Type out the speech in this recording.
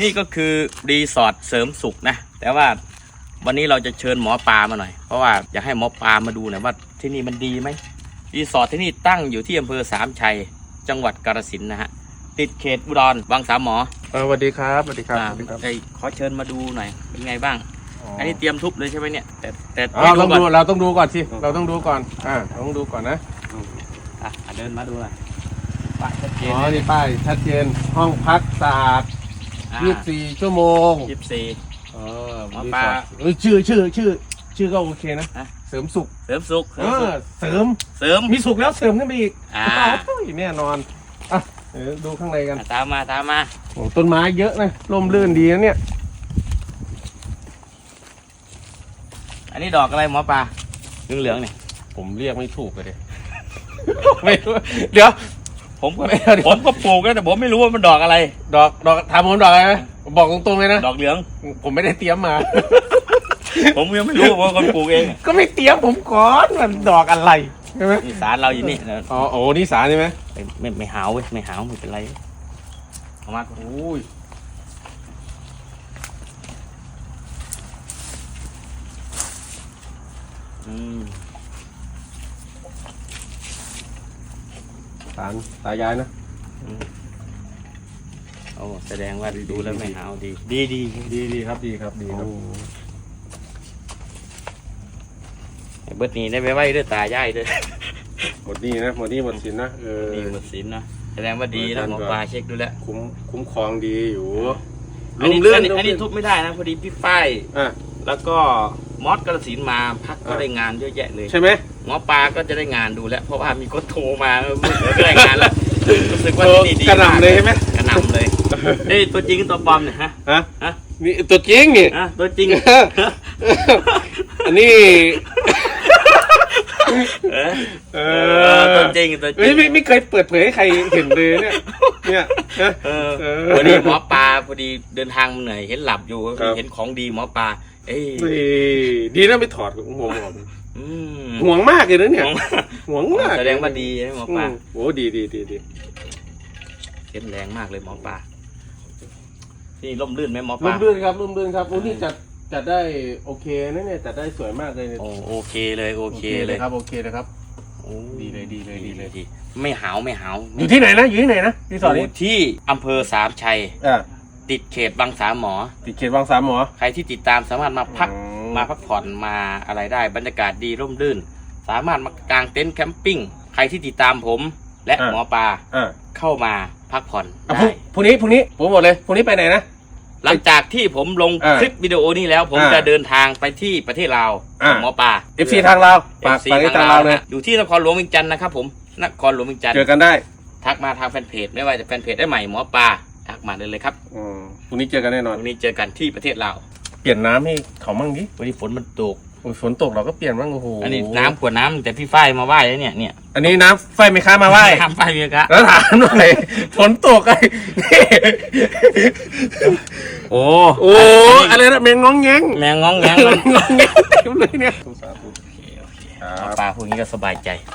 นี่ก็คือรีสอร์ทเสริมสุขนะ แต่ว่าวันนี้เราจะเชิญหมอปลามาหน่อย เพราะว่าอยากให้หมอปลามาดูหน่อยว่าที่นี่มันดีไหมรีสอร์ทที่นี่ตั้งอยู่ที่อำเภอสามชัย จังหวัดกาฬสินธุ์นะฮะ ติดเขตอุดรวังสามหมอเออสวัสดีครับสวัสดีครับอ่าสวัสดีครับ ไอ้ขอเชิญมาดูหน่อยเป็นไงบ้าง อันนี้เตรียมทุบเลยใช่ไหมเนี่ย แต่แต่อ๋อไม่ต้องก่ดูอนเราต้องดูก่อนสิ เราต้องดูก่อน อ่าเราต้องดูก่อนนะ อะอะเดินมาดูหน่อยป้ายชัดเจอ๋นอนี่ป้ายชัดเจน ห้องพักสะอาด 24ชั่วโมงยี่สิบสี่ เออหมอปลา เออชื่อชื่อชื่อ ชื่อก็โอเคนะฮะเสริมสุข เสริมสุขเออ เสริม เสริม มีสุขแล้วเสริมขึ้นไปอีกอ่าโอ้ยแน่นอน อะเดี๋ยวดูข้างในกันอะตามมาตามมาโอ้ต้นไม้เยอะนะร่มรื่นดีนะเนี่ย อันนี้ดอกอะไรหมอปลาเหลืองๆเนี่ยผมเรียกไม่ถูกเลยดิ ไม่รู้เดี๋ยว ผมก็ไม่เอาดิผมก็ปลูกแล้วแต่ผมไม่รู้ว่ามันดอกอะไร ดอกดอกถามผมดอกอะไรไหมบอกตรงๆเลยนะดอกเหลือง ผมไม่ได้เตรียมมา ผมยังไม่รู้ว่าคนปลูกเองก็ไม่เตรียมผมก่อนมันดอกอะไรใช่ไหมนี่สารเราอยู่นี่นะอ๋อโอ้นี่สารใช่ไหมไม่ไม่ไม่หาวเว้ยไม่หาวไม่เป็นไรเอามาโอ้ย สารตายายนะโอ้แสดงว่าดูแล้วไม่หาวดี ดีดีดีดีครับดีครับดีครับเบิดนี้ได้ไปไหวด้วยตายายด้วยหมดนี่นะหมดนี่หมดสินนะเออ ดีหมดสินนะแสดงว่าดีนะเออหมอปลาเช็คดูแล้วคุ้มคุ้มครองดีอยู่อันนี้ร่มรื่อันนี้ร่มอันนี้รื่ทุบไม่ได้นะพอดีพี่ป้ายอะ แล้วก็ มอสกระสินธุ์มาพักก็อะได้งานเยอะแยะเลย ใช่ไหมหมอปลาก็จะได้งานดูแล้ว เพราะว่ามีคนโทรมาเออเดี๋ยวก็ได้งานแล้วรู้สึกว่าโทรที่นี่ดีกระหน่ำเลยใช่ไหมกระหน่ำเลยเอ้ยตัวจริงกับตัวปลอมเนี่ยฮะฮะฮะนี่ตัวจริงนี่ฮะตัวจริงอันนี้เออเอเออตัวจริงตัวจเฮ้ริยงไม่ไม่เคยเปิดเผยให้ใครเห็นเลยเนี่ยเนี่ยนะเออเออวันนี้หมอปลา พอดีเดินทางมาเหนื่อยเห็นหลับอยู่ครับ เห็นของดีหมอปลาเอ้ยนี่ดีนะไม่ถอดห่วงห่วงอืมห่วงมากเลยนะเนี่ยของห่วงมากแสดงว่าดีนะหมออืปลามโอ้ดีดีดีดีเห็นแรงมากเลยหมอปลานี่ร่มรื่นไหมหมอปร่ลามรื่นครับร่มรื่นครับโอ้นี่จัดจัดได้โอเคนะเนี่ยจัดได้สวยมากเลยเนี่ยโอ้โอเคเลยโอเคเลยครับโอเคเลยครับ โอ้ดีเลยดีเลยดีเลย ไม่หาวไม่หาวอยู่ที่ไหนนะอยู่ที่ไหนนะรีสอร์ทอนี้ยู่ที่อำเภอสามชัย อ่า ติดเขตบางสามหมอ ติดเขตวังสามหมอ ใครที่ติดตามสามารถมาพัก อืมาพักผ่อนมาอะไรได้ บรรยากาศดีร่มรื่น สามารถมากางเต็นท์แคมปิ้ง ใครที่ติดตามผมและหมอปลาอ่าเข้ามาพักผ่อนอะได้พรุ่งพรุ่งนี้พรุ่งนี้ผมหมดเลยพรุ่งนี้ไปไหนนะ หลังจากที่ผมลงอ่าคลิปวิดีโอนี้แล้ว ผมอ่าจะเดินทางไปที่ประเทศลาวอ่ากับหมอปลา FC ทางเราวเอฝากฟซีฝากที่ทาทางงลาเราววเลย นะอยู่ที่นครหลวงเวียงจันทร์นะครับผมนครหลวงเวียงจันทร์ เจอกันได้ ทักมาทางแฟนเพจไม่ว่าจะแฟนเพจได้ใหม่หมอปลา ทักมาเลยเลยครับอืมพรุ่งนี้เจอกันแน่นอน วันนี้เจอกันที่ประเทศลาวเปลี่ยนน้ำให้เขามั่งดิวันนี้ฝนมันตก โอ้ยฝนตกเราก็เปลี่ยนบ้างโอ้โหอันนี้น้ำขวดน้ำแต่พี่ฝ้ายมาไหว้แล้วเนี่ยเนี่ยอันนี้น้ำไฟไม่ค้ามาไหว้ น้ำฝ้ายมีกะแล้วถามหน่อยฝนตกไอ้นี่โอ้โอ้อะไรนะแมงง้องแงงแมงง้องแงงแมงง้องแงงเต็มเลยเนี่ยหมอปลาพวกนี้ก็สบายใจค